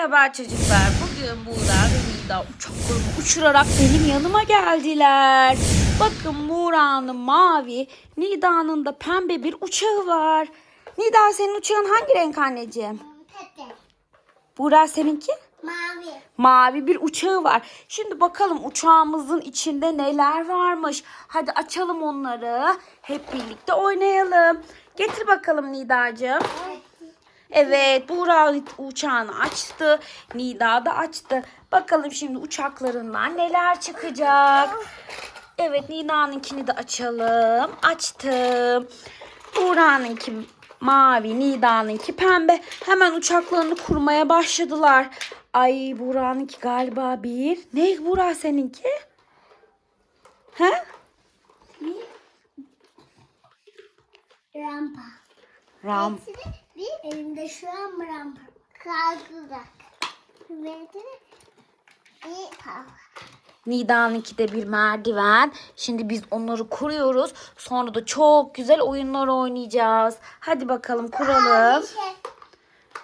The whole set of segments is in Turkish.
Merhaba çocuklar. Bugün Buğra ve Nida uçaklarını uçurarak benim yanıma geldiler. Bakın Buğra'nın mavi, Nida'nın da pembe bir uçağı var. Nida senin uçağın hangi renk anneciğim? Pepe. Buğra seninki? Mavi. Mavi bir uçağı var. Şimdi bakalım uçağımızın içinde neler varmış. Hadi açalım onları. Hep birlikte oynayalım. Getir bakalım Nida'cığım. Evet Buğra uçağını açtı. Nida da açtı. Bakalım şimdi uçaklarından neler çıkacak. Evet Nida'nınkini de açalım. Açtım. Buğra'nınki mavi, Nida'nınki pembe. Hemen uçaklarını kurmaya başladılar. Ay Buğra'nınki galiba bir. Ne Buğra seninki? He? Rampa. Ram. Bir elimde şu an rampa. Kalkacak. Nida'nınki de bir merdiven. Şimdi biz onları kuruyoruz. Sonra da çok güzel oyunlar oynayacağız. Hadi bakalım kuralım.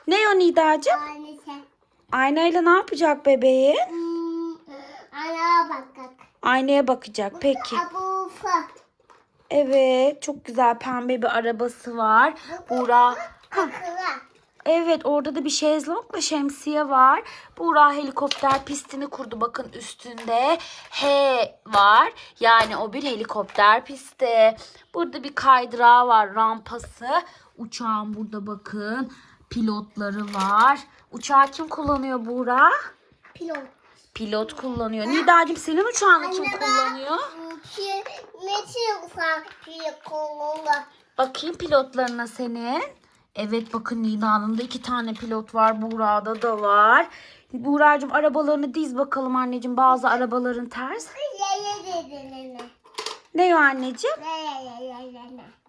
Ne o Nida'cığım? Aynayla ne yapacak bebeği? Hmm, ana bakak. Aynaya bakacak. Peki. Evet. Çok güzel pembe bir arabası var. Buğra. Evet orada da bir şezlong ve şemsiye var. Buğra helikopter pistini kurdu. Bakın üstünde H var. Yani o bir helikopter pisti. Burada bir kaydırağı var rampası. Uçağın burada bakın pilotları var. Uçağı kim kullanıyor Buğra? Pilot. Pilot kullanıyor. Nidacığım senin uçağını kim kullanıyor? Metin ufak bir kolunda. Bakayım pilotlarına senin. Evet bakın Nida'nın da iki tane pilot var. Buğra'da da var. Buğra'cığım arabalarını diz bakalım anneciğim. Bazı arabaların ters. Ne o anneciğim?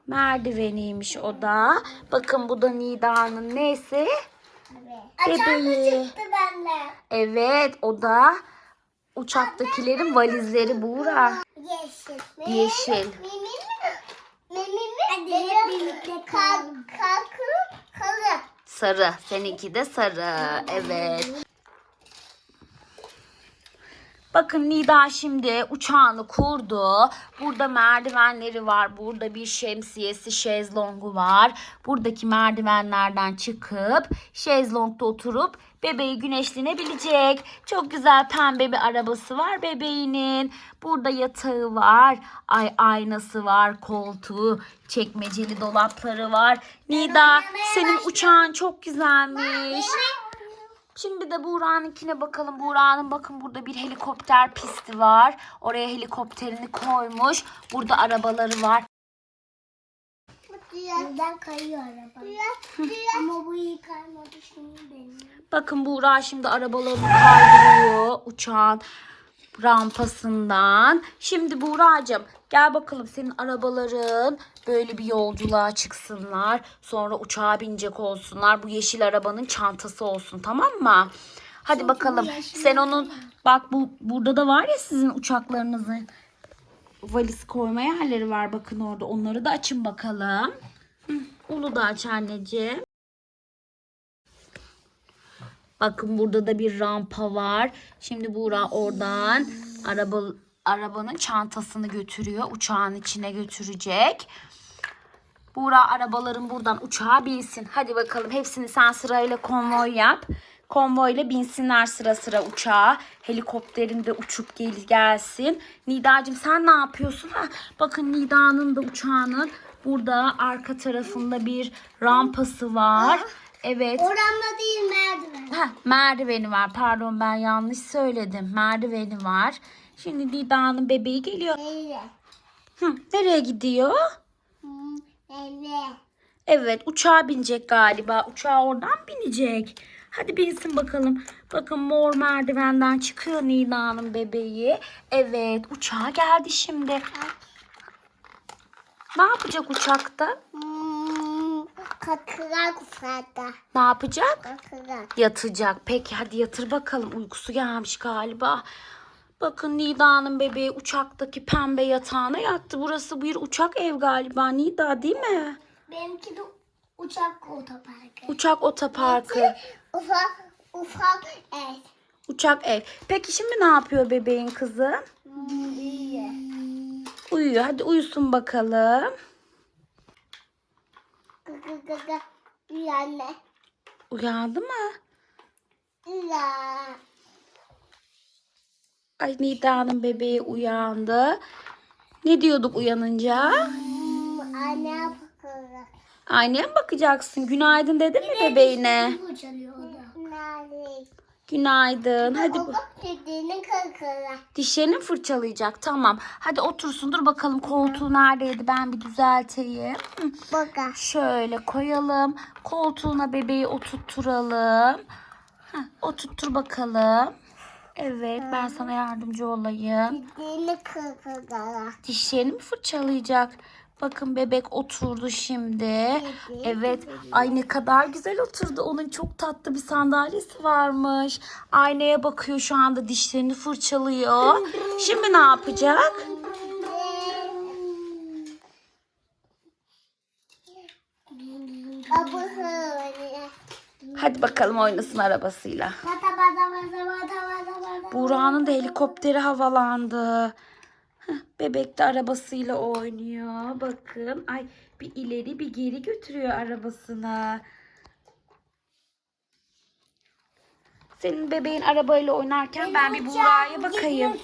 Merdiveniymiş o da. Bakın bu da Nida'nın nesi? Bebeği. çıktı bende. Evet o da uçaktakilerin valizleri Buğra. Yeşil. Yeşil. Mi? Mimi mi? Hadi hep birlikte kalk. Kalır. Sarı. Seninki de sarı. Evet. Bakın Nida şimdi uçağını kurdu. Burada merdivenleri var. Burada bir şemsiyesi, şezlongu var. Buradaki merdivenlerden çıkıp şezlongda oturup bebeği güneşlenebilecek. Çok güzel pembe bir arabası var bebeğinin. Burada yatağı var. Ay aynası var, koltuğu, çekmeceli dolapları var. Nida senin uçağın çok güzelmiş. Şimdi de Buğra'nınkine bakalım. Buğra'nın bakın burada bir helikopter pisti var. Oraya helikopterini koymuş. Burada arabaları var. Buradan kayıyor araba. Ama bu iyi kaymadı şimdi benim. Bakın Buğra şimdi arabalarını kaydırıyor uçağın rampasından. Şimdi Buğra'cığım gel bakalım senin arabaların böyle bir yolculuğa çıksınlar. Sonra uçağa binecek olsunlar. Bu yeşil arabanın çantası olsun tamam mı? Hadi bakalım. yeşil Sen onun bak bu burada da var ya sizin uçaklarınızın valiz koyma yerleri var bakın orada. Onları da açın bakalım. Hı, onu da aç anneciğim. Bakın burada da bir rampa var. Şimdi Buğra oradan araba arabanın çantasını götürüyor. Uçağın içine götürecek. Buğra arabaların buradan uçağa binsin. Hadi bakalım hepsini sen sırayla konvoy yap. Konvoyla binsinler sıra sıra uçağa. Helikopterin de uçup gel gelsin. Nidacığım sen ne yapıyorsun? Ha, bakın Nida'nın da uçağının burada arka tarafında bir rampası var. Evet. Oramda değil merdiven. Heh, merdiveni var. Pardon ben yanlış söyledim. Merdiveni var. Şimdi Dida'nın bebeği geliyor. Neyle? Hı, nereye gidiyor? Eve. Evet uçağa binecek galiba. Uçağa oradan binecek. Hadi binsin bakalım. Bakın mor merdivenden çıkıyor Nida'nın bebeği. Evet uçağa geldi şimdi. Ne yapacak uçakta? Hmm, kakılar kufrada. Ne yapacak? Kakılar. Yatacak. Peki hadi yatır bakalım. Uykusu gelmiş galiba. Bakın Nida'nın bebeği uçaktaki pembe yatağına yattı. Burası bir uçak ev galiba Nida değil mi? Benimki de uçak otoparkı. Uçak otoparkı. Ufak ufak ev. Uçak ev. Peki şimdi ne yapıyor bebeğin kızı? İyi. Uyuyor. Hadi uyusun bakalım. İyi anne. Uyandı mı? İyi. Ay Nida'nın bebeği uyandı. Ne diyorduk uyanınca? Hmm, Anne bakalım. Aynaya mı bakacaksın? Günaydın dedin mi bebeğine? Nerede? Günaydın. Hadi bu. Dediğini kakala. Dişlerini fırçalayacak. Tamam. Hadi otursun. Dur bakalım koltuğu neredeydi? Ben bir düzelteyim. Hı. Baka. Şöyle koyalım. Koltuğuna bebeği oturtturalım. Heh, oturttur bakalım. Evet ben sana yardımcı olayım. Dediğini kakala. Dişlerini mi fırçalayacak? Bakın bebek oturdu şimdi. Evet. Ay ne kadar güzel oturdu. Onun çok tatlı bir sandalyesi varmış. Aynaya bakıyor şu anda dişlerini fırçalıyor. Şimdi ne yapacak? Hadi bakalım oynasın arabasıyla. Buğra'nın da helikopteri havalandı. Heh, Bebek de arabasıyla oynuyor. Bakın. Ay bir ileri bir geri götürüyor arabasını. Senin bebeğin arabayla oynarken ben bir Buğra'ya bakayım.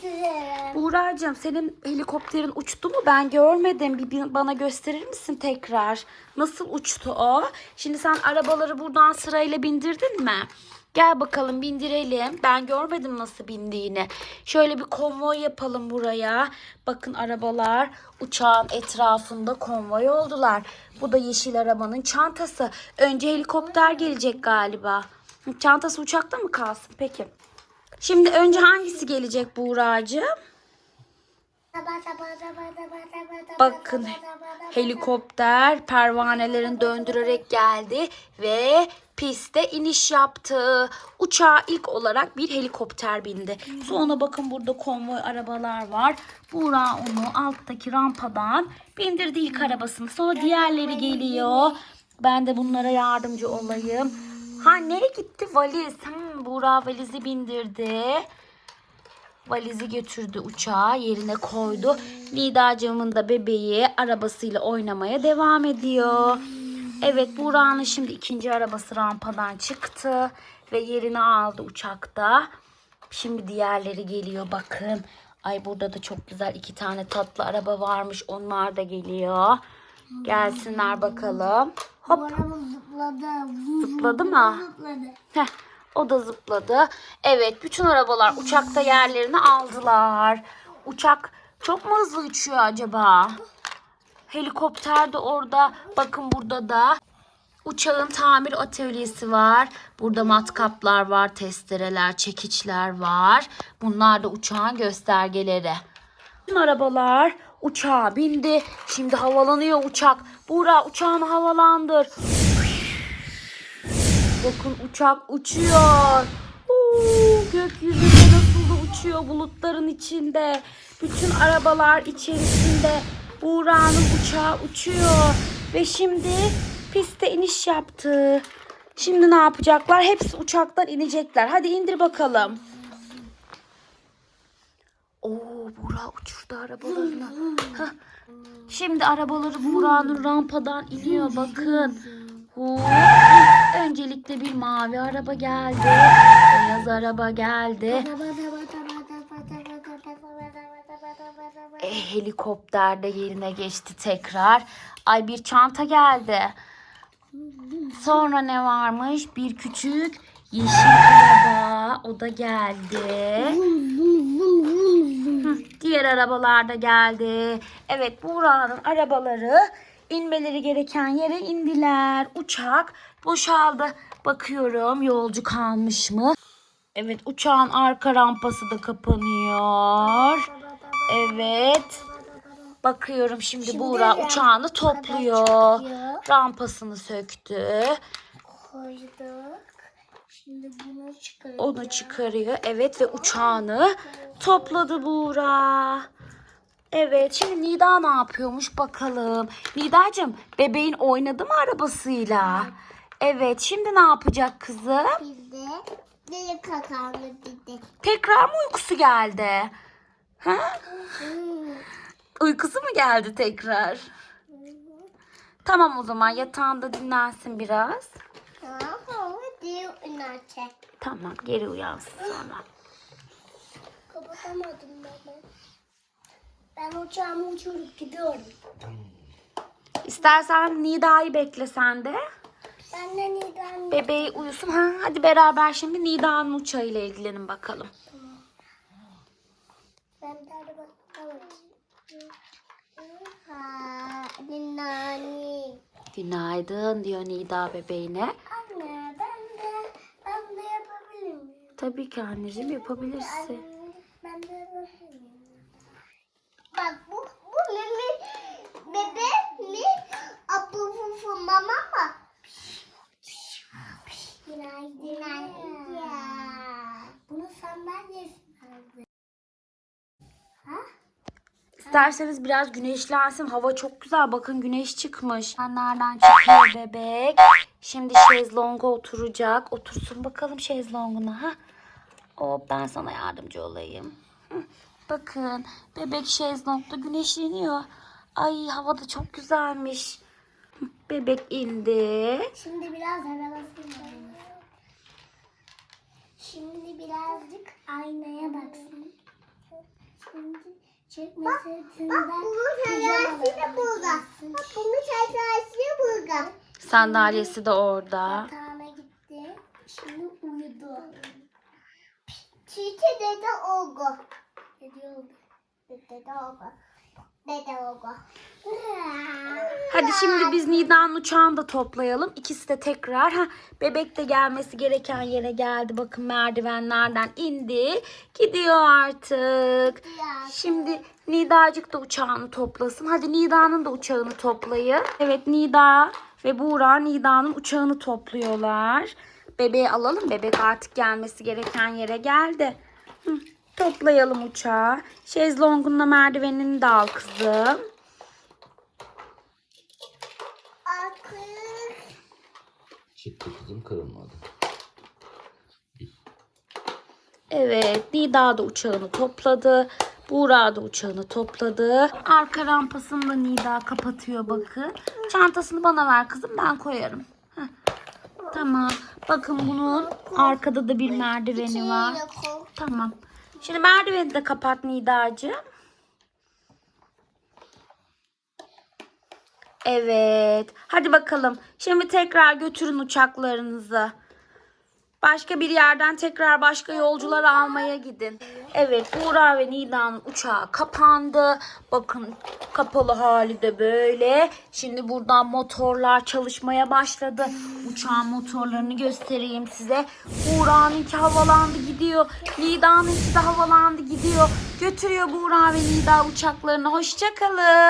Buğra'cığım senin helikopterin uçtu mu? Ben görmedim. Bir bana gösterir misin tekrar? Nasıl uçtu o? Şimdi sen arabaları buradan sırayla bindirdin mi? Gel bakalım bindirelim. Ben görmedim nasıl bindiğini. Şöyle bir konvoy yapalım buraya. Bakın arabalar uçağın etrafında konvoy oldular. Bu da yeşil arabanın çantası. Önce helikopter gelecek galiba. Çantası uçakta mı kalsın? Peki. Şimdi önce hangisi gelecek Buğra'cığım? Bakın helikopter pervanelerini döndürerek geldi ve piste iniş yaptı. Uçağa ilk olarak bir helikopter bindi. Sonra bakın burada konvoy arabalar var. Buğra onu alttaki rampadan bindirdi ilk arabasını. Sonra diğerleri geliyor. Ben de bunlara yardımcı olayım. Ha nereye gitti valiz? Hmm, Buğra valizi bindirdi. Valizi götürdü uçağa yerine koydu. Nidacığımın da bebeği arabasıyla oynamaya devam ediyor. Evet Buğra'nın şimdi ikinci arabası rampadan çıktı ve yerini aldı uçakta. Şimdi diğerleri geliyor bakın. Ay burada da çok güzel iki tane tatlı araba varmış. Onlar da geliyor. Gelsinler bakalım. Hop zıpladı. zıpladı mı? Zıpladı. Heh, o da zıpladı. Evet, bütün arabalar uçakta yerlerini aldılar. Uçak çok mu hızlı uçuyor acaba? Helikopter de orada. Bakın burada da uçağın tamir atölyesi var. Burada matkaplar var, testereler, çekiçler var. Bunlar da uçağın göstergeleri. Bütün arabalar uçağa bindi. Şimdi havalanıyor uçak. Buğra uçağını havalandır. Bakın uçak uçuyor. Oo, gökyüzünde nasıl da uçuyor bulutların içinde. Bütün arabalar içerisinde. Buğra'nın uçağı uçuyor. Ve şimdi piste iniş yaptı. Şimdi ne yapacaklar? Hepsi uçaktan inecekler. Hadi indir bakalım. Oo, Buğra uçurdu arabalarını. Şimdi arabaları Buğra'nın rampadan iniyor bakın. Huu. Öncelikle bir mavi araba geldi. Beyaz araba geldi. E, helikopter de yerine geçti tekrar. Ay bir çanta geldi. Sonra ne varmış? Bir küçük yeşil araba. O da geldi. Diğer arabalar da geldi. Evet Buğra'nın arabaları inmeleri gereken yere indiler. Uçak boşaldı. Bakıyorum yolcu kalmış mı? Evet uçağın arka rampası da kapanıyor. Evet. Bakıyorum şimdi, Şimdi Buğra uçağını topluyor. Rampasını söktü. Koyduk. Şimdi bunu çıkarıyoruz. Onu çıkarıyor. Evet ve uçağını topladı Buğra. Evet şimdi Nida ne yapıyormuş bakalım. Nidacığım bebeğin oynadı mı arabasıyla? Evet şimdi ne yapacak kızım? Dedi. Tekrar mı uykusu geldi? Ha? Uykusu mu geldi tekrar? Tamam o zaman yatağında dinlensin biraz. Tamam, geri uyansın sonra. Kapatamadım ben. Ben uçağımı uçurup gidiyorum. İstersen Nida'yı bekle sen de. Ben de neden Bebeği uyusun. Ha, hadi beraber şimdi Nida'nın uçağıyla ilgilenin bakalım. Ben de hadi bakalım. Ha, nani. Günaydın diyor Nida bebeğine. Anne ben de ben de yapabilir miyim? Tabii ki anneciğim yapabilirsin. Anne, ben de yapabilir miyim? Bak bu bu mimi bebe mi? Abu fufu mama mı? Günaydın. Günaydın. Bunu sandalyesi nerede? Ha? İsterseniz biraz güneşlensin. Hava çok güzel. Bakın güneş çıkmış. Nereden çıkıyor bebek? Şimdi şezlonga oturacak. Otursun bakalım şezlonguna. Ha? Hop ben sana yardımcı olayım. Bakın bebek şezlongda güneşleniyor. Ay hava da çok güzelmiş. Bebek indi. Şimdi biraz arabasın. Şimdi birazcık aynaya baksın. Şimdi çekme sırtında. Bak bunun tezahürü de burada. Bak bunun tezahürü burada. Sandalyesi de orada. Yatağına gitti. Şimdi uyudu. Çiçe dede olgu. Dede olgu. Dede olgu. Hadi şimdi biz Nida'nın uçağını da toplayalım. İkisi de tekrar. Ha, bebek de gelmesi gereken yere geldi. Bakın merdivenlerden indi. Gidiyor artık. Şimdi Nidacık da uçağını toplasın. Hadi Nida'nın da uçağını toplayın. Evet Nida ve Buğra Nida'nın uçağını topluyorlar. Bebeği alalım. Bebek artık gelmesi gereken yere geldi. Hı, toplayalım uçağı. Şezlongunla merdivenini de al kızım. Çıktı kızım kırılmadı. Evet, Nida da uçağını topladı. Buğra da uçağını topladı. Arka rampasını da Nida kapatıyor bakın. Çantasını bana ver kızım ben koyarım. Heh. Tamam. Bakın bunun arkada da bir merdiveni var. Tamam. Şimdi merdiveni de kapat Nidacığım. Evet. Hadi bakalım. Şimdi tekrar götürün uçaklarınızı. Başka bir yerden tekrar başka yolcuları almaya gidin. Evet Buğra ve Nida'nın uçağı kapandı. Bakın kapalı hali de böyle. Şimdi buradan motorlar çalışmaya başladı. Uçağın motorlarını göstereyim size. Buğra'nınki havalandı gidiyor. Nida'nınki de havalandı gidiyor. Götürüyor Buğra ve Nida uçaklarını. Hoşçakalın.